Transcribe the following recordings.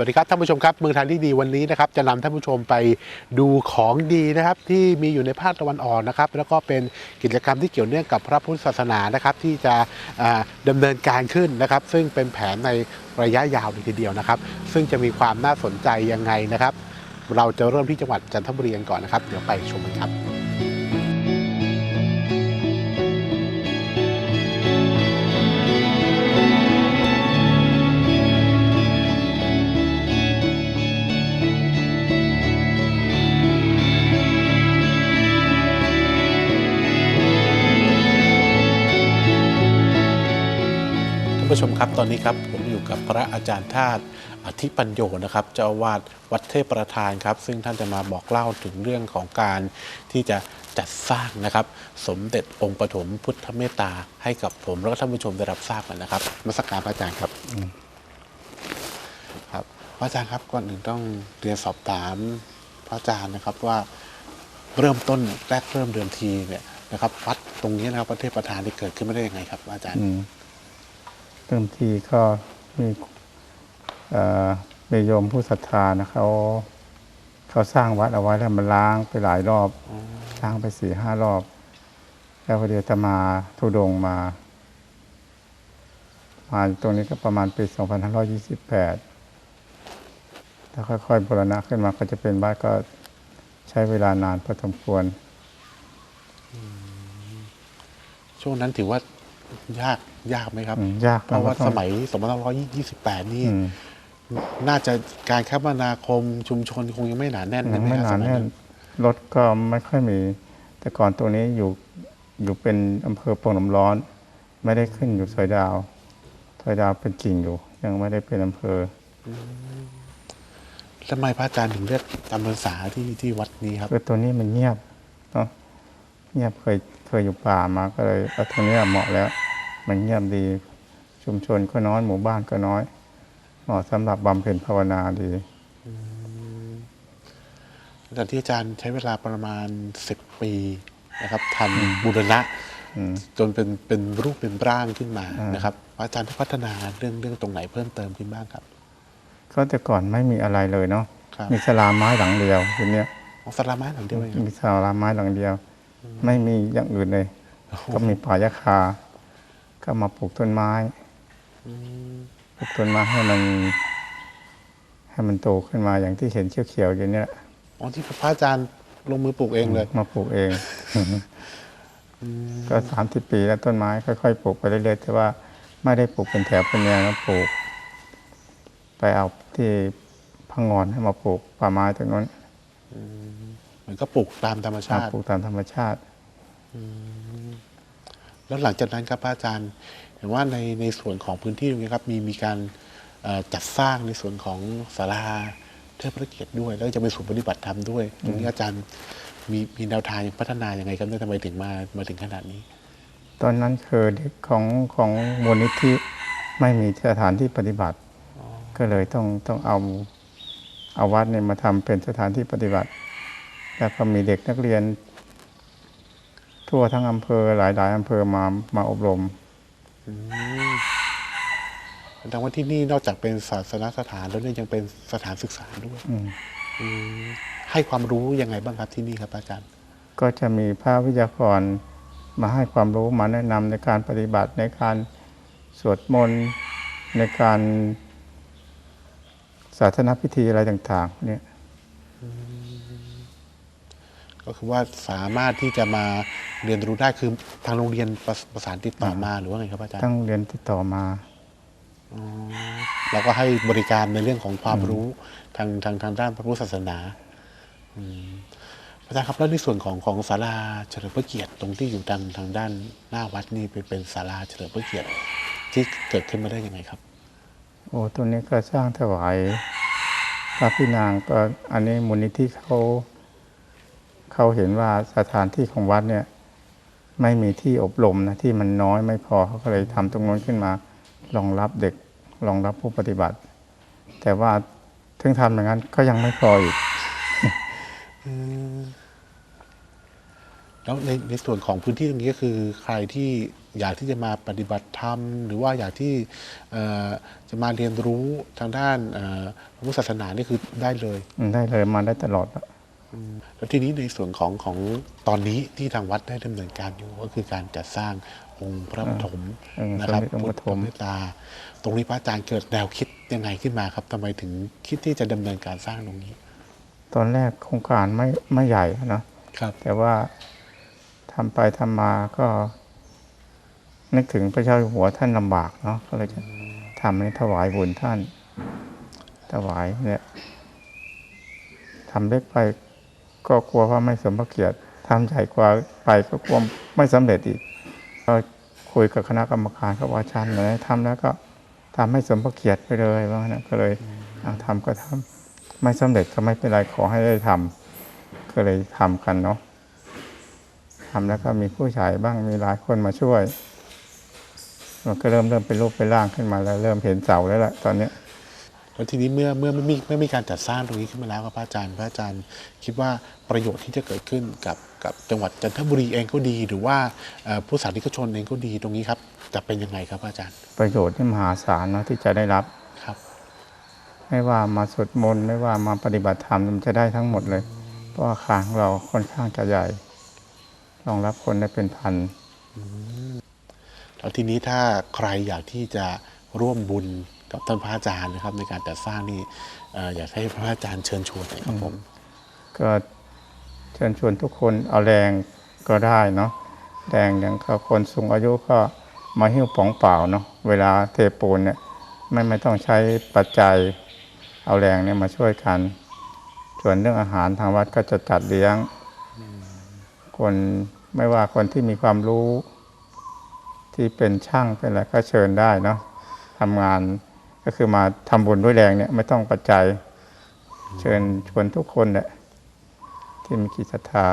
สวัสดีครับท่านผู้ชมครับเมืองไทยที่ดีวันนี้นะครับจะนำท่านผู้ชมไปดูของดีนะครับที่มีอยู่ในภาคตะวันออกนะครับแล้วก็เป็นกิจกรรมที่เกี่ยวเนื่องกับพระพุทธศาสนานะครับที่จะดำาเนินการขึ้นนะครับ ซึ่งเป็นแผนในระยะยาวเลยทีเดียวนะครับ ซึ่งจะมีความน่าสนใจยังไงนะครับ เราจะเริ่มที่จังหวัดจันทบุรีกันก่อนนะครับ เดี๋ยวไปชมกันครับ ผู้ชมครับตอนนี้ครับผมอยู่กับพระอาจารย์ธาตุอธิปัญโยนะครับเจ้าอาวาสวัดเทพประธานครับ ซึ่งท่านจะมาบอกเล่าถึงเรื่องของการที่จะจัดสร้างนะครับ สมเด็จองค์ปฐมพุทธเมตตาให้กับผมแล้วก็ท่านผู้ชมได้รับทราบกันนะครับนมาสักการพระอาจารย์ครับครับพระอาจารย์ครับก่อนอื่นต้องเรียนสอบถามพระอาจารย์นะครับว่าเริ่มต้นแรกเริ่มเดิมทีเนี่ยนะครับวัดตรงนี้นะครับวัดเทพประธานที่เกิดขึ้นมาได้ยังไงครับอาจารย์ เริ่มทีก็มีอ่อมีโยมผู้ศรัทธานะเขาเขาสร้างวัดเอาไว้แล้วมันล้างไปหลายรอบล้างไปสี่ห้ารอบ แล้วพอดีอาตมาทุดงมามาตรงนี้ก็ประมาณปี 2528แล้วค่อยๆบูรณะขึ้นมาก็จะเป็นบ้านก็ใช้เวลานานพอสมควร ช่วงนั้นถือว่า ยากยากไหมครับ อืมยากเพราะว่าเราก็ต้องสมัย2528 นี่ อืมน่าจะการคมนาคมชุมชนคงยังไม่หนาแน่นยังไม่ะหคนารับสมัยแน่นรถก็ไม่ค่อยมี แต่ก่อนตัวนี้อยู่อยู่เป็นอำเภอโป่งน้ำร้อน ไม่ได้ขึ้นอยู่สอยดาวสอยดาวเป็นกิ่งอยู่ ยังไม่ได้เป็นอำเภอ ทำไมพระอาจารย์ถึงเลือกจำพรรษาที่ที่วัดนี้ครับ คือตัวนี้มันเงียบเนาะเงียบเคยเคยอยู่ป่ามาก็เลยเอาตัวนี้เหมาะแล้ว มันเงียบดี ชุมชนก็น้อยหมู่บ้านก็น้อยเหมาะสำหรับบำเพ็ญภาวนาดีแต่ที่อาจารย์ใช้เวลาประมาณ10ปีนะครับทำบูรณะอืมจนเป็นเป็นรูปเป็นร่างขึ้นมาอ่านนะครับพระอาจารย์ได้พัฒนาเรื่องเรื่องตรงไหนเพิ่มเติมขึ้นบ้างครับ ก็แต่ก่อนไม่มีอะไรเลยเนาะครับมีสลาไม้หลังเดียวทีเนี้ยของสลาไม้หลังเดียวเองครับมีสลาไม้หลังเดียว ไม่มีอย่างอื่นเลย ก็มีป่ายาคา ก็มาปลูกต้นไม้ปลูกต้นไม้ให้มันให้มันโตขึ้นมาอย่างที่เห็นเขียวๆอย่างเนี้ยอ๋อที่พระอาจารย์ลงมือปลูกเองเลย มาปลูกเองก็สามสิบปีแล้วต้นไม้ค่อยๆปลูกไปเรื่อยๆแต่ว่าไม่ได้ปลูกเป็นแถวเป็นแนวนะปลูก ไปเอาที่พังงอนให้มาปลูกป่าไม้ตรงนั้นเหมือนก็ปลูกตามธรรมมาชาติปลูกตามธรรมชาติ แล้วหลังจากนั้นครับพระอาจารย์เห็นว่าในในส่วนของพื้นที่ตรงนี้ครับมีมีการเอ่อจัดสร้างในส่วนของศาลาเทิดพระเกียรติด้วย แล้วก็จะเป็นศูนย์ปฏิบัติธรรมด้วยตรงนี้อาจารย์มีมีแนวทางพัฒนายังไงครับเนี่ยทำไมถึงมามาถึงขนาดนี้ ตอนนั้นคือเด็กของของมูลนิธิไม่มีสถานที่ปฏิบัติ ก็เลยต้องต้องเอาเอาวัดเนี่ยมาทำเป็นสถานที่ปฏิบัติ แล้วก็มีเด็กนักเรียน ทั่วทั้งอำเภอหลายหลายอำเภอมามาอบรมแสดงว่าที่นี่นอกจากเป็นศาสนสถานแล้วเนี่ยยังเป็นสถานศึกษาด้วยอืมอืมให้ความรู้ยังไงบ้างครับที่นี่ครับอาจารย์ ก็จะมีพระวิทยากรมาให้ความรู้มาแนะนำในการปฏิบัติในการสวดมนต์ในการศาสนพิธีอะไรต่าง ๆ เนี่ย ก็คือว่าสามารถที่จะมาเรียนรู้ได้คือทางโรงเรียนประประสานติดต่อมาหรือว่าไงครับอาจารย์ตั้งเรียนติดต่อมา เราก็ให้บริการในเรื่องของความรู้ทางทางทางด้านพระพุทธศาสนาอืมพระอาจารย์ครับแล้วในส่วนของของศาลาเฉลิมพระเกียรติตรงที่อยู่ทางทางด้านหน้าวัดนี่เป็นเป็นศาลาเฉลิมพระเกียรติที่เกิดขึ้นมาได้ยังไงครับ โอ้ตัวนี้ก็สร้างถวายพระพี่นางก็อันนี้มูลนิธิเขา เขาเห็นว่าสถานที่ของวัดเนี่ยไม่มีที่อบรมนะที่มันน้อยไม่พอเขาก็เลยทำตรงนู้นขึ้นมารองรับเด็กรองรับผู้ปฏิบัติ แต่ว่าถึงทำอย่างนั้นก็ยังไม่พออีกแล้วในในส่วนของพื้นที่ตรงนี้ก็คือใครที่อยากที่จะมาปฏิบัติธรรม หรือว่าอยากที่เอ่อจะมาเรียนรู้ทางด้านเอ่อพระพุทธศาสนานี่คือได้เลยอืมได้เลยมาได้ตลอดอะ แล้วทีนี้ในส่วนของของตอนนี้ที่ทางวัดได้ดำเนินการอยู่ก็คือการจัดสร้างองค์พระปฐมเออนะครับสมเด็จองค์ปฐมพุทธเมตตา ตรงนี้พระอาจารย์เกิดแนวคิดยังไงขึ้นมาครับทำไมถึงคิดที่จะดำเนินการสร้างตรงนี้ ตอนแรกโครงการไม่ไม่ใหญ่นะครับแต่ว่าทำไปทำมาก็ นึกถึงพระเจ้าอยู่หัวท่านลำบากเนาะก็เลยจะทำนี้ถวายบุญท่าน ถวายเนี่ยทำเล็กไป ก็กลัวว่าไม่สมพระเกียรติทำใหญ่กว่าไปก็กลัวไม่สำเร็จอีกก็คุยกับคณะกรรมการกับอาจารย์เลยทำแล้วก็ทำให้สมพระเกียรติไปเลยว่างนะก็เลยเอาทำก็ทำไม่สำเร็จก็ไม่เป็นไรขอให้ได้ทำก็เลยทำกันเนาะทำแล้วก็มีผู้ใหญ่บ้างมีหลายคนมาช่วย มันก็เริ่มเริ่มเป็นรูปเป็นร่างขึ้นมาแล้ว เริ่มเห็นเสาแล้วล่ะตอนเนี้ย แล้วทีนี้เมื่อเมื่อไม่มีไม่มีการจัดสร้างตรงนี้ขึ้นมาแล้วครับพระอาจารย์พระอาจารย์คิดว่าประโยชน์ที่จะเกิดขึ้นกับกับจังหวัดจันทบุรีเองก็ดี หรือว่าเอ่อผู้สาธารนิกชนเองก็ดีตรงนี้ครับจะเป็นยังไงครับพระอาจารย์ ประโยชน์ที่มหาศาลเนาะที่จะได้รับครับ ไม่ว่ามาสวดมนต์ไม่ว่ามาปฏิบัติธรรมมันจะได้ทั้งหมดเลย เพราะว่าอาคารของเราค่อนข้างจะใหญ่รองรับคนได้เป็นพันแล้วทีนี้ถ้าใครอยากที่จะร่วมบุญ กับท่านพระอาจารย์นะครับ ในการจัดสร้างนี่เอ่ออยากให้พระอาจารย์เชิญชวนหน่อยครับผมก็เชิญชวนทุกคนเอาแรงก็ได้เนาะแรงอย่างกับคนสูงอายุก็มาหิ้วป๋องเปล่าเนาะเวลาเทปูนเนี่ยไม่ไม่ต้องใช้ปัจจัยเอาแรงเนี่ยมาช่วยกัน ส่วนเรื่องอาหารทางวัดก็จะจัดเลี้ยง คนไม่ว่าคนที่มีความรู้ที่เป็นช่างเป็นอะไรก็เชิญได้เนาะทำงาน ก็คือมาทำบุญด้วยแรงเนี่ยไม่ต้องปัจจัย เชิญชวนทุกคนแหละที่มีจิตศรัทธา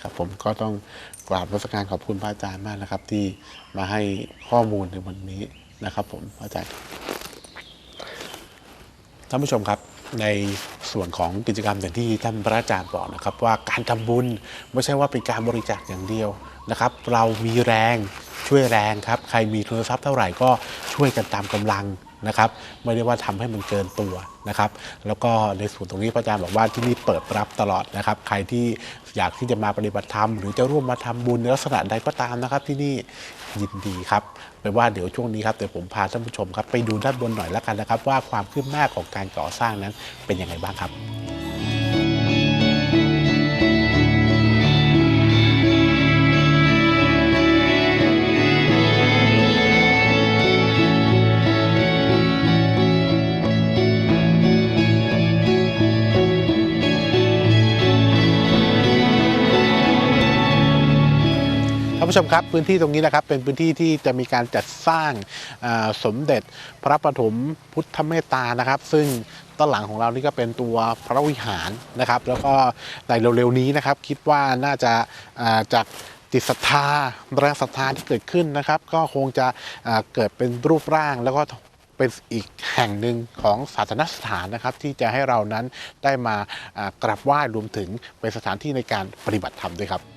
ครับผมก็ต้องกราบรัศการขอบคุณพระอาจารย์มากนะครับ ที่มาให้ข้อมูลในวันนี้นะครับ ผมพระอาจารย์ท่านผู้ชมครับ ในส่วนของกิจกรรมอย่างที่ท่านพระอาจารย์บอกนะครับ ว่าการทำบุญไม่ใช่ว่าเป็นการบริจาคอย่างเดียวนะครับ เรามีแรงช่วยแรงครับ ใครมีทุนทรัพย์เท่าไหร่ก็ช่วยกันตามกำลัง นะครับ ไม่ได้ว่าทำให้มันเกินตัวนะครับ แล้วก็ในส่วนตรงนี้พระอาจารย์บอกว่าที่นี่เปิดรับตลอดนะครับ ใครที่อยากที่จะมาปฏิบัติธรรมหรือจะร่วมมาทำบุญในลักษณะใดก็ตามนะครับ ที่นี่ยินดีครับไปว่าเดี๋ยวช่วงนี้ครับเดี๋ยวผมพาท่านผู้ชมครับไปดูด้านบนหน่อยแล้วกันนะครับ ว่าความคืบหน้าของการก่อสร้างนั้นเป็นยังไงบ้างครับ ผู้ชมครับพื้นที่ตรงนี้นะครับเป็นพื้นที่ที่จะมีการจัดสร้างสมเด็จพระปฐมพุทธเมตตานะครับ ซึ่งต้นหลังของเรานี่ก็เป็นตัวพระวิหารนะครับ แล้วก็ในเร็วๆนี้นะครับ คิดว่าน่าจะาจากจิตศรัทธาแรงศรัทธาที่เกิดขึ้นนะครับ ก็คงจะเกิดเป็นรูปร่างแล้วก็เป็นอีกแห่งหนึ่งของศาสนสถานนะครับ ที่จะให้เรานั้นได้มากราบไหว้รวมถึงเป็นสถานที่ในการปฏิบัติธรรมด้วยครับ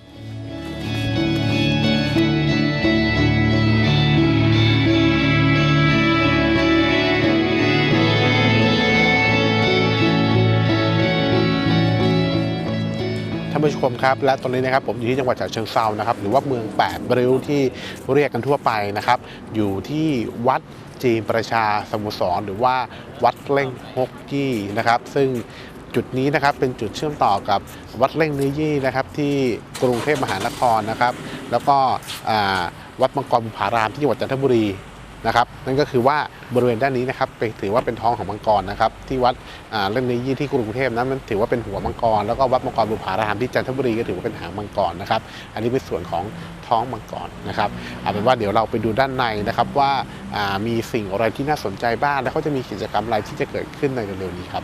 านผู้ชมครับ และตอนนี้นะครับผมอยู่ที่จังหวัดฉะเชิงเซานะครับ หรือว่าเมืองแปดริ้วที่เรียกกันทั่วไปนะครับ อยู่ที่วัดจีนประชาสมุทรสอนหรือว่าวัดเล่งฮกยี่นะครับ ซึ่งจุดนี้นะครับเป็นจุดเชื่อมต่อกับวัดเล่งนื้อยี่นะครับ ที่กรุงเทพมหานครนะครับ แล้วก็วัดมังกรบุพารามที่จังหวัดจันทบุรี นะครับ นั่นก็คือว่าบริเวณด้านนี้นะครับไปถือว่าเป็นท้องของมังกรนะครับ ที่วัดเล่นในยี่ที่กรุงเทพนั้นมันถือว่าเป็นหัวมังกรแล้วก็วัดมังกรบุพารามที่จันทบุรีก็ถือว่าเป็นหางมังกรนะครับ อันนี้เป็นส่วนของท้องมังกรนะครับเอาเป็นว่าเดี๋ยวเราไปดูด้านในนะครับว่าอ่ามีสิ่งอะไรที่น่าสนใจบ้างแล้วเขาจะมีกิจกรรมอะไรที่จะเกิดขึ้นในเร็วๆนี้ครับ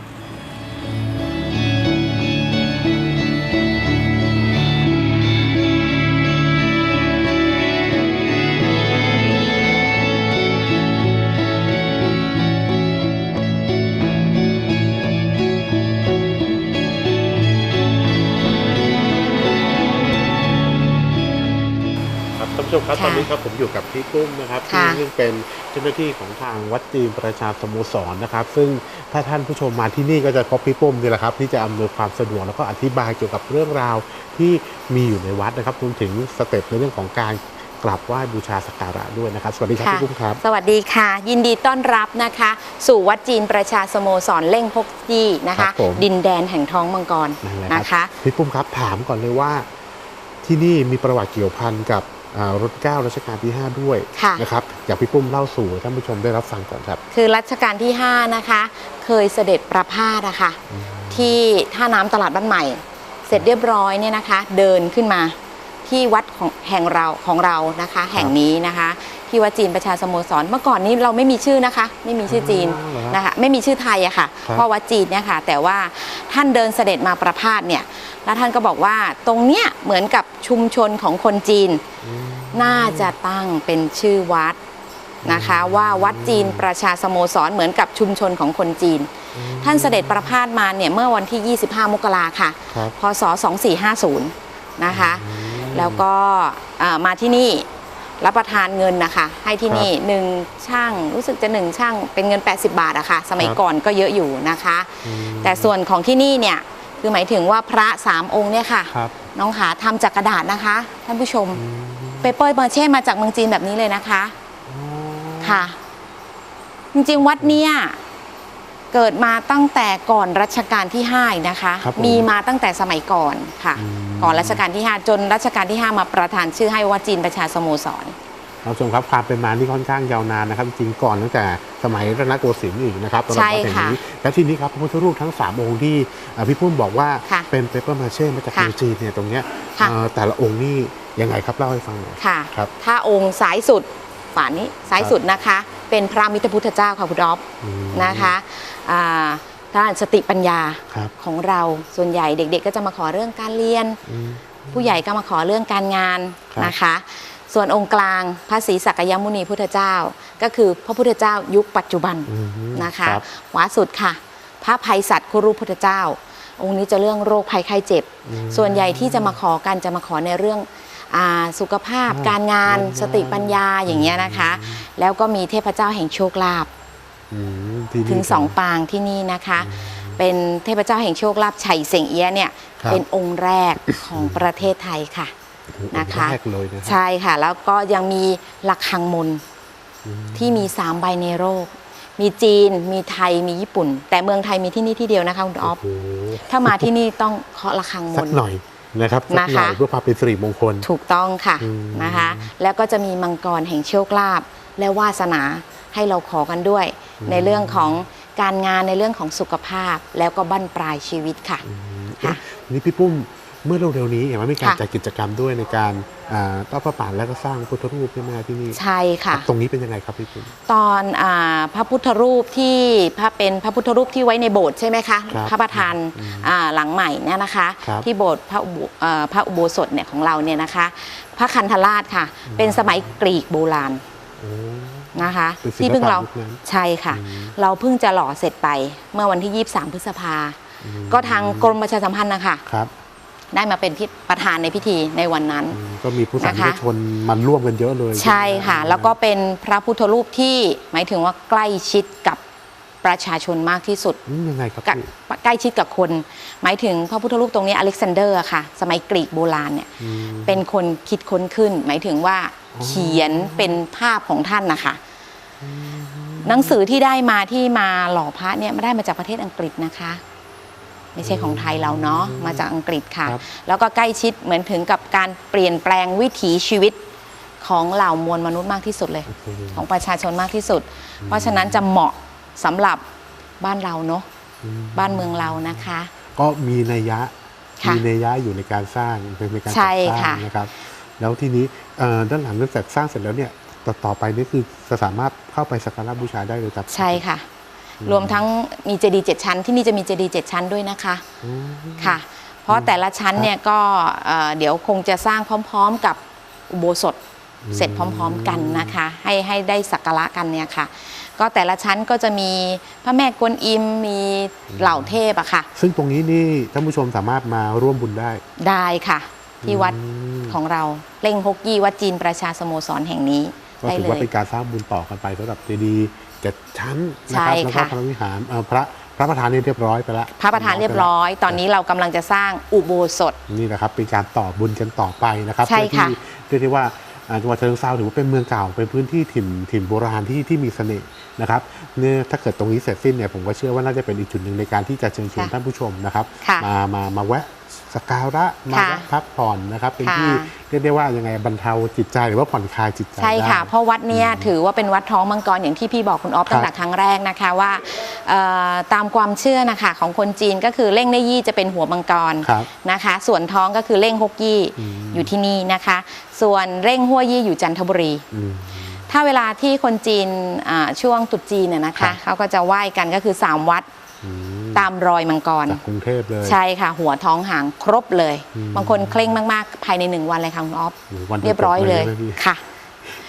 มครับค่ะตอนนี้ครับผมอยู่กับพี่ปุ้มนะครับค่ะซึ่งเป็นเจ้าหน้าที่ของทางวัดจีนประชาสโมสรนะครับ ซึ่งถ้าท่านผู้ชมมาที่นี่ก็จะพบพี่ปุ้มนี่แหละครับ ที่จะอำนวยความสะดวกแล้วก็อธิบายเกี่ยวกับเรื่องราวที่มีอยู่ในวัดนะครับรวมถึงสเต็ปในเรื่องของการกราบไหว้บูชาสักการะด้วยนะครับ สวัสดีครับค่ะพี่ปุ้มครับ สวัสดีค่ะ ยินดีต้อนรับนะคะ สู่วัดจีนประชาสโมสรเล่งพกยี่นะครัคะบผมดินแดนแห่งท้องมังกรนั่นแหละนะครัคะบพี่ปุ้มครับถามก่อนเลยว่าที่นี่มีประวัติเกี่ยวพันกับอ่า รถเก้ารัชกาลที่ 5 ด้วยค่ะนะครับอยากพี่ปุ้มเล่าสู่ท่านผู้ชมได้รับฟังก่อนครับ คือรัชกาลที่ 5 นะคะ เคยเสด็จประพาสนะคะที่ท่าน้ำตลาดบ้านใหม่ เสร็จเรียบร้อยเนี่ยนะคะ เดินขึ้นมาที่วัดของแห่งเราของเรานะคะ แห่งนี้นะคะ ที่วัดจีนประชาสโมสรเมื่อก่อนนี้เราไม่มีชื่อนะคะ ไม่มีชื่อจีนอ๋อเหรอฮะนะคะไม่มีชื่อไทยอะค่ะครับเพราะวัดจีนเนี่ยค่ะ แต่ว่าท่านเดินเสด็จมาประพาสเนี่ยแล้วท่านก็บอกว่าตรงเนี้ยเหมือนกับชุมชนของคนจีน น่าจะตั้งเป็นชื่อวัดนะคะว่าวัดจีนประชาสโมสรเหมือนกับชุมชนของคนจีน ท่านเสด็จประพาสมาเนี่ยเมื่อวันที่ 25 มกราค่ะครับพศ 2450 นะคะ แล้วก็เอ่อมาที่นี่รับประทานเงินนะคะ ให้ที่นี่หนึ่งช่างรู้สึกจะหนึ่งช่างเป็นเงิน 80 บาทอะค่ะ สมัยครับก่อนก็เยอะอยู่นะคะอืมแต่ส่วนของที่นี่เนี่ยคือหมายถึงว่าพระสามองค์เนี่ยค่ะครับน้องขาทำจากกระดาษนะคะ ท่านผู้ชมเปเปอร์มาเช่มาจากเมืองจีนแบบนี้เลยนะคะค่ะ จริงๆวัดเนี่ยเกิดมาตั้งแต่ก่อนรัชกาลที่5อีกนะคะครับผมมีมาตั้งแต่สมัยก่อนค่ะอืมก่อนรัชกาลที่ 5 จนรัชกาลที่ 5 มาประทานชื่อให้วัดจีนประชาสโมสร ท่านผู้ชมครับความเป็นมาที่ค่อนข้างยาวนานนะครับ จริงๆก่อนตั้งแต่สมัยรัตนโกสินทร์อีกนะครับสำหรับใช่วัดแห่งค่ะนี้และที่นี้ครับพระพุทธรูปทั้งสามองค์ที่อ่าพี่ปุ้มบอกว่าค่ะเป็นเปเปอร์มาเช่มาจากค่ะเมืองจีนเนี่ยตรงเนี้ยค่ะเอ่อแต่ละองค์นี่ยังไงครับเล่าให้ฟังหน่อยค่ะครับถ้าองค์ซ้ายสุดฝานี้ซ้ายสุดนะคะ เป็นพระมิตรพุทธเจ้าค่ะคุณอ๊อฟอืมนะคะอ่าท่านสติปัญญาครับของเราส่วนใหญ่เด็ก ๆ ก็จะมาขอเรื่องการเรียนอืมผู้ใหญ่ก็มาขอเรื่องการงานครับนะคะ ส่วนองค์กลางพระศรีสักยมุนีพุทธเจ้า ก็คือพระพุทธเจ้ายุคปัจจุบันอืมนะคะรับขวาสุดค่ะ พระภัยสัตว์คุรุพุทธเจ้า องค์นี้จะเรื่องโรคภัยไข้เจ็บอืมส่วนใหญ่ที่จะมาขอกันจะมาขอในเรื่องอาสุขภาพอ่าการงานการงานสติปัญญาอย่างเงี้ยนะคะ แล้วก็มีเทพเจ้าแห่งโชคลาภอืมที่นี่ถึงสองครับปางที่นี่นะคะ เป็นเทพเจ้าแห่งโชคลาภไฉเสงเอี้ยะเนี่ยครับเป็นองค์แรกของประเทศไทยค่ะโอ้โห นะคะแรกเลยนะครัใช่ค่ะ แล้วก็ยังมีหลักคังมนอืมที่มีสามใบในโลกมีจีน มีไทย มีญี่ปุ่น แต่เมืองไทยมีที่นี่ที่เดียวนะคะคุณออฟโอ้โหถ้ามาที่นี่ต้องเคาะระฆังมสักนหน่อยนะครับสักหน่อยนะคะเพื่อความเป็นสิริมงคล ถูกต้องค่ะอืมนะคะ แล้วก็จะมีมังกรแห่งโชคลาภและวาสนาให้เราขอกันด้วย ในเรื่องของการงานในเรื่องของสุขภาพ แล้วก็บั้นปลายชีวิตค่ะค่ะทีนี้พี่ปุ้ม เมื่อเร็วๆนี้เห็นว่ามีการค่ะจัดกิจกรรมด้วยในการอ่าต้อนพระป่าและก็สร้างพุทธรูปใช่ไหมครับที่นี่ใช่ค่ะ ตรงนี้เป็นยังไงครับพี่ปุ้มตอนอาพระพุทธรูปที่พระเป็นพระพุทธรูปที่ไว้ในโบสถ์ใช่ไหมคะครับพระประธานอ่าหลังใหม่เนี่ยนะคะครับที่โบสถ์พระอุโบเอ่อพระอุโบสถเนี่ยของเราเนี่ยนะคะ พระคันธราชค่ะ เป็นสมัยกรีกโบราณโอ้นะคะเป็นศิลปะที่เพิ่งเรายุคนั้นใช่ค่ะอืมเราเพิ่งจะหล่อเสร็จไปเมื่อวันที่ 23 พฤษภา ก็ทางกรมประชาสัมพันธ์นะคะครับ ได้มาเป็นพิประธานในพิธีในวันนั้นอืมก็มีผู้สานะธารคะณชนมันร่วมกันเยอะเลย ใช่ค่ะไหมแล้วก็เป็นพระพุทธรูปที่หมายถึงว่าใกล้ชิดกับประชาชนมากที่สุดอืมยังไงครับกับพี่ใกล้ชิดกับคน หมายถึงพระพุทธรูปตรงนี้อเล็กซานเดอร์อะค่ะ สมัยกรีกโบราณเนี่ยอืมเป็นคนคิดค้นขึ้น หมายถึงว่าอ๋อเขียนเป็นภาพของท่านนะคะหนังสือที่ได้มาที่มาหล่อพระเนี่ยไม่ได้มาจากประเทศอังกฤษนะคะ ไม่ใช่ของไทยเราเนาะมาจากอังกฤษค่ะ ครับ แล้วก็ใกล้ชิดเหมือนถึงกับการเปลี่ยนแปลงวิถีชีวิตของเหล่ามวลมนุษย์มากที่สุดเลยโอ้โหของประชาชนมากที่สุด เพราะฉะนั้นจะเหมาะสำหรับบ้านเราเนาะอืมบ้านเมืองเรานะคะ ก็มีนัยยะค่ะมีนัยยะอยู่ในการสร้างในการใช่จัดสร้าค่ะงนะครับ แล้วทีนี้เอ่อด้านหลังเนื่องจากสร้างเสร็จแล้วเนี่ยต่อต่อไปนี่คือจะสามารถเข้าไปสักการะบูชาได้เลยครับ ใช่ค่ะ รวมทั้งมีเจดีย์เจ็ดชั้น ที่นี่จะมีเจดีย์เจ็ดชั้นด้วยนะคะอืมค่ะ เพราะแต่ละชั้นเนี่ยก็เอ่อเดี๋ยวคงจะสร้างพร้อม ๆ กับอุโบสถเสร็จพร้อม ๆ กันนะคะ ให้ให้ได้สักการะกันเนี่ยค่ะ ก็แต่ละชั้นก็จะมีพระแม่กวนอิมมีเหล่าเทพอะค่ะ ซึ่งตรงนี้นี่ท่านผู้ชมสามารถมาร่วมบุญได้ได้ค่ะ ที่วัดอืมของเราเล่งฮกยี่วัดจีนประชาสโมสรแห่งนี้ก็ได้ถือเลว่ายเป็นการสร้างบุญต่อกันไปสำหรับเจดีย์เจ็ดชั้นนะครับใช่แล้วก็ค่ะพระวิหารเอ่อพระพระประธานนี่เรียบร้อยไปแล้วพระประธานเรียบร้อย ตอนนี้เรากำลังจะสร้างอุโบสถนี่นะครับเป็นการต่อบุญกันต่อไปนะครับใช่ค่ะเพื่อที่เรียกได้ว่าอ่าจังหวัดเชียงรายถือว่าเป็นเมืองเก่าเป็นพื้นที่ถิ่นถิ่นโบราณที่ที่มีเสน่ห์นะครับเนี่ยถ้าเกิดตรงนี้เสร็จสิ้นเนี่ยผมก็เชื่อว่าน่าจะเป็นอีกจุดหนึ่งในการที่จะเชิญชวนค่ะท่านผู้ชมนะครับค่ะมามามาแวะ สักการะมาค่ะแวะพักผ่อนนะครับ เป็นค่ะ ที่เรียกได้ว่ายังไงบรรเทาจิตใจหรือว่าผ่อนคลายจิตใจใช่ค่ะ ได้ เพราะวัดเนี้ยถือว่าเป็นวัดท้องมังกรอย่างที่พี่บอกคุณออฟครับตั้งแต่ครั้งแรกนะคะว่าเอ่อตามความเชื่อนะคะของคนจีนก็คือเล่งได้ยี่จะเป็นหัวมังกรครับนะคะ ส่วนท้องก็คือเล่งฮกยี่อืม อยู่ที่นี่นะคะ ส่วนเร่งหัวยี่อยู่จันทบุรี อืม ถ้าเวลาที่คนจีนอ่าช่วงตรุษจีนน่ะนะครัคะบ เขาก็จะไหว้กันก็คือ 3 วัด อืม ตามรอยมังกรจากกรุงเทพเลยใช่ค่ะ หัวท้องหางครบเลยอืมบางคนเคร่งมากๆ ภายในหนึ่งวันเลยค่ะคุณออฟโอ้โหวันเรียบร้อยเลยจบใช่ไหมพี่ค่ะ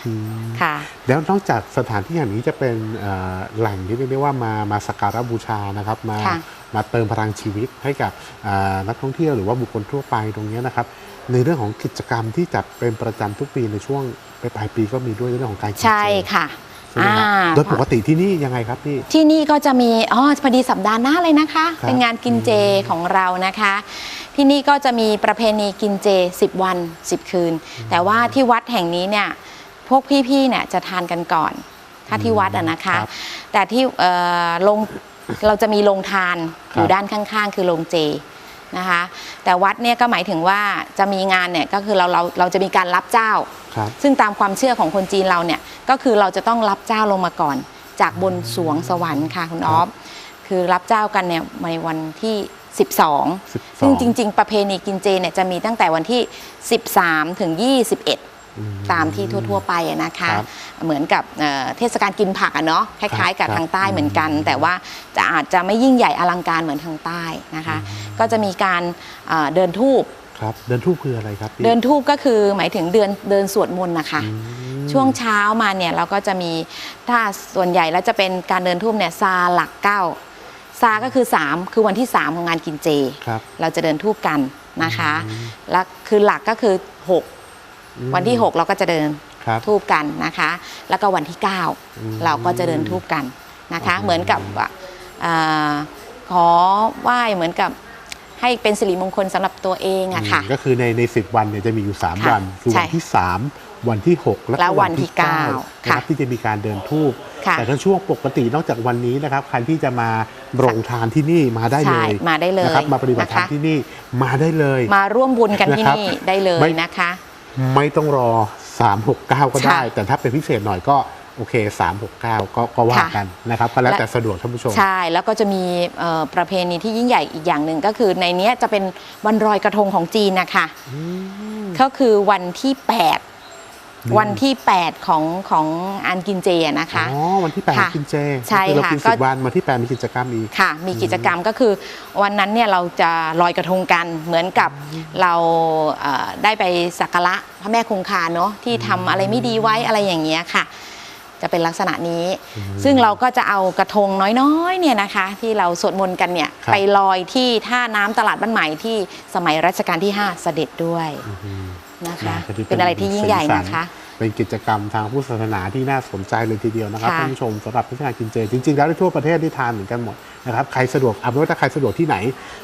อืมค่ะ แล้วนอกจากสถานที่อย่างนี้จะเป็นเอ่อแหล่งที่เรียกได้ว่ามามาสักการะบูชานะครับมาค่ะมาเติมพลังชีวิตให้กับอ่านักท่องเที่ยวหรือว่าบุคคลทั่วไปตรงเนี้ยนะครับ ในเรื่องของกิจกรรมที่จัดเป็นประจำทุกปีในช่วงปลายปีก็มีด้วยในเรื่องของการกินเจใช่ค่ะใช่ไหมครับอ่า โดยปกติที่นี่ยังไงครับพี่ ที่นี่ก็จะมีอ๋อพอดีสัปดาห์หน้าเลยนะคะ ครับเป็นงานกินเจของเรานะคะ ที่นี่ก็จะมีประเพณีกินเจ 10 วัน 10 คืน แต่ว่าที่วัดแห่งนี้เนี่ยพวกพี่ๆเนี่ยจะทานกันก่อน ถ้าที่วัดอะนะคะ ครับแต่ที่เอ่อโรงเราจะมีโรงทานอยู่ครับด้านข้างๆ คือโรงเจนะคะ แต่วัดเนี่ยก็หมายถึงว่าจะมีงานเนี่ยก็คือเราเราเราจะมีการรับเจ้า ครับซึ่งตามความเชื่อของคนจีนเราเนี่ยก็คือเราจะต้องรับเจ้าลงมาก่อน จากบนสวงสวรรค์ค่ะคุณออฟคือรับเจ้ากันเนี่ยในวันที่ 12 12 ซึ่งจริง ๆ ประเพณีกินเจเนี่ยจะมีตั้งแต่วันที่ 13 ถึง 21 อืมตามที่ทั่ว ๆ ไปอะนะคะ ครับเหมือนกับเอ่อเทศกาลกินผักอะเนาะคล้าย ๆ กับครับทางใต้เหมือนกันอืมแต่ว่าจะอาจจะไม่ยิ่งใหญ่อลังการเหมือนทางใต้นะคะ ก็จะมีการเอ่อเดินทูบ ครับเดินทูบคืออะไรครับพี่ เดินทูบก็คือหมายถึงเดินเดินสวดมนต์นะคะอืมช่วงเช้ามาเนี่ยเราก็จะมีถ้าส่วนใหญ่แล้วจะเป็นการเดินทุ่มเนี่ยซาหลักเก้าซาก็คือ 3 คือวันที่ 3 ของงานกินเจ ครับเราจะเดินทูบกันนะคะ อืมแล้วคือหลักก็คือ อืม6 วันที่ 6 เราก็จะเดินครับทูบกันนะคะ แล้วก็วันที่ อืม9 เราก็จะเดินทูบกันนะคะ อืม เหมือนกับว่าอ่าขอไหว้เหมือนกับ ให้เป็นสิริมงคลสำหรับตัวเองอะค่ะอืมก็คือในในสิบวันเนี่ยจะมีอยู่ 3 ค่ะวัน คือใช่วันที่ 3 วันที่ 6 และและก็วัวันนที่ที่เก้า9นะครับค่ะที่จะมีการเดินทูบค่ะ แต่ถ้าช่วงปกตินอกจากวันนี้นะครับใครที่จะมาโรงทานที่นี่มาได้เลใช่ยมาได้เลยนะครับมาปฏิบัติธรรมนะคะที่นี่มาได้เลย มาร่วมบุญกันที่นะครับนี่ได้เลยไม่ นะคะ ไม่ต้องรอ 3 6 9 ก็ได้ ค่ะแต่ถ้าเป็นพิเศษหน่อยก็ โอเค 3 6 9 ก็ก็ว่าค่ะกันนะครับก็แล้วและแต่สะดวกท่านผู้ชม ใช่ แล้วก็จะมีเอ่อประเพณีที่ยิ่งใหญ่อีกอย่างหนึ่งก็คือในเนี้ยจะเป็นวันรอยกระทงของจีนนะคะก็คือวันที่นี่8วันที่ 8 ของของอันกินเจอะนะคะอ๋อวันที่ค่ะ8กินเจใช่อเราค่ะกินก็สิบวันวันที่8มีกิจกรรมอีกค่ะ มีกิจกรรมก็คือ วันนั้นเนี่ยเราจะลอยกระทงกันเหมือนกับเราเอ่อได้ไปสักการะพระแม่คงคาเนาะที่ทำอะไรไม่ดีไว้อะไรอย่างเงี้ยค่ะ จะเป็นลักษณะนี้ ซึ่งเราก็จะเอากระทงน้อยๆเนี่ยนะคะ ที่เราสวดมนต์กันเนี่ยครับไปลอยที่ท่าน้ำตลาดบ้านใหม่ที่สมัยรัชกาลที่ 5 เสด็จด้วยนะคะก็ถืเป็นอะไรที่ยิ่งใหญ่นะคะเป็นกิจกรรมทางพุทธศาสนาที่น่าสนใจเลยทีเดียวนะครับค่ะท่านผู้ชมสำหรับเทศกาลกินเจ จริง ๆ แล้วในทั่วประเทศที่ทานเหมือนกันหมดนะครับใครสะดวกเอาเป็นว่าถ้าใครสะดวกที่ไหน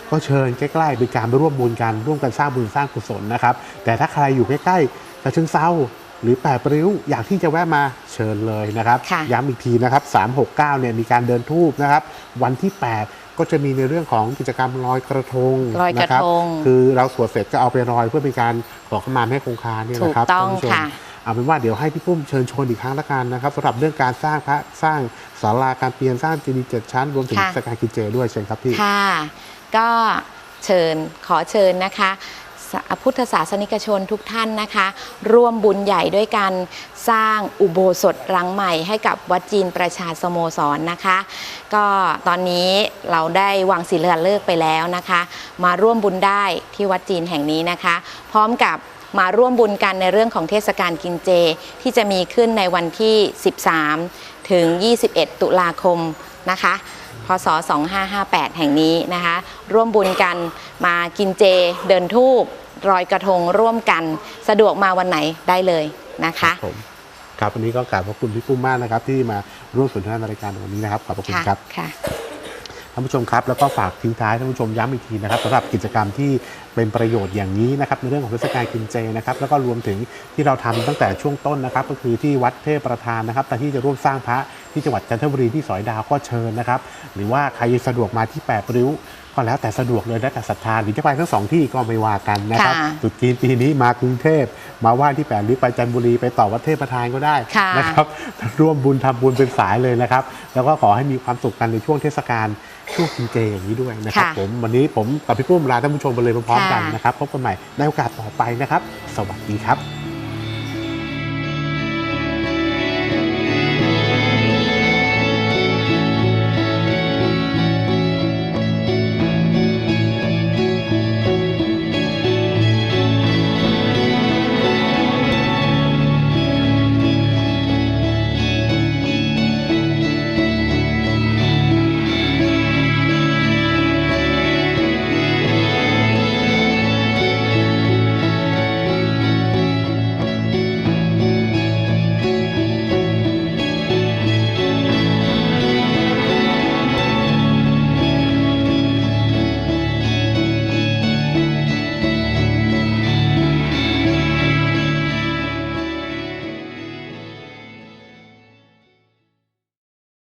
ก็เชิญใกล้ๆเป็นการไปร่วมบุญกันร่วมกันสร้างบุญสร้างกุศลนะครับแต่ถ้าใครอยู่ใกล้ๆกระเชิงเซา หรือแปดริ้ว อยากที่จะแวะมาเชิญเลยนะครับ ค่ะ ย้ำอีกทีนะครับ 369 เนี่ยมีการเดินทูบนะครับ วันที่ 8 ก็จะมีในเรื่องของกิจกรรมลอยกระทงลอยกระนคบทง คือเราสวดเสร็จก็เอาไปลอยเพื่อเป็นการขอขมาแม่คงคาเนี่ยนะครับถูกต้องท่านผู้ชม ค่ะ เอาเป็นว่าเดี๋ยวให้พี่ปุ้มเชิญชวนอีกครั้งละกันนะครับสำหรับเรื่องการสร้างพระสร้างศาลาการเปลี่ยนสร้างเจดีย์เจ็ดชั้น รวมถึงค่ะ สการกินเจด้วยเชิญครับพี่ ค่ะ ก็เชิญขอเชิญนะคะส พุทธศาสนิกชนทุกท่านนะคะ ร่วมบุญใหญ่ด้วยการสร้างอุโบสถรังใหม่ให้กับวัดจีนประชาสโมสรนะคะ ก็ตอนนี้เราได้วางศิลาฤกษ์ไปแล้วนะคะ มาร่วมบุญได้ที่วัดจีนแห่งนี้นะคะ พร้อมกับมาร่วมบุญกันในเรื่องของเทศกาลกินเจ ที่จะมีขึ้นในวันที่ 13 ถึง 21 ตุลาคมนะคะ พศ 2558 แห่งนี้นะคะ ร่วมบุญกันมากินเจเดินทูบ รอยกระทงร่วมกัน สะดวกมาวันไหนได้เลยนะคะ ผมครับวันนี้ก็กราบขอบคุณพี่ปุ้มมากนะครับ ที่มาร่วมสนทนาในรายการในวันนี้นะครับขอบพระคุณค่ะครับ ค่ะ ท่านผู้ชมครับแล้วก็ฝากทิ้งท้ายท่านผู้ชมย้ำอีกทีนะครับสำหรับกิจกรรมที่เป็นประโยชน์อย่างนี้นะครับในเรื่องของเทศกาลกินเจนะครับแล้วก็รวมถึงที่เราทำตั้งแต่ช่วงต้นนะครับก็คือที่วัดเทพประธานนะครับแต่ที่จะร่วมสร้างพระที่จังหวัดจันทบุรีที่สอยดาวก็เชิญนะครับหรือว่าใครสะดวกมาที่แปดริ้ว ก็แล้วแต่สะดวกเลยแล้วแต่ศรัทธาหรือจะไปทั้งสองที่ก็ไม่ว่ากันนะครับค่ะตรุษจีนปีนี้มากรุงเทพมาไหว้ที่แปดริ้วไปจันทบุรีไปต่อวัดเทพประธานก็ได้ค่ะนะครับร่วมบุญทำบุญเป็นสายเลยนะครับ แล้วก็ขอให้มีความสุขกันในช่วงเทศกาลช่วงกินเจอย่างนี้ด้วยนะครับค่ะผมวันนี้ผมกับพี่ปุ้มลาท่านผู้ชมไปเลยพร้อมๆกันค่ะนะครับพบกันใหม่ในโอกาสต่อไปนะครับ สวัสดีครับ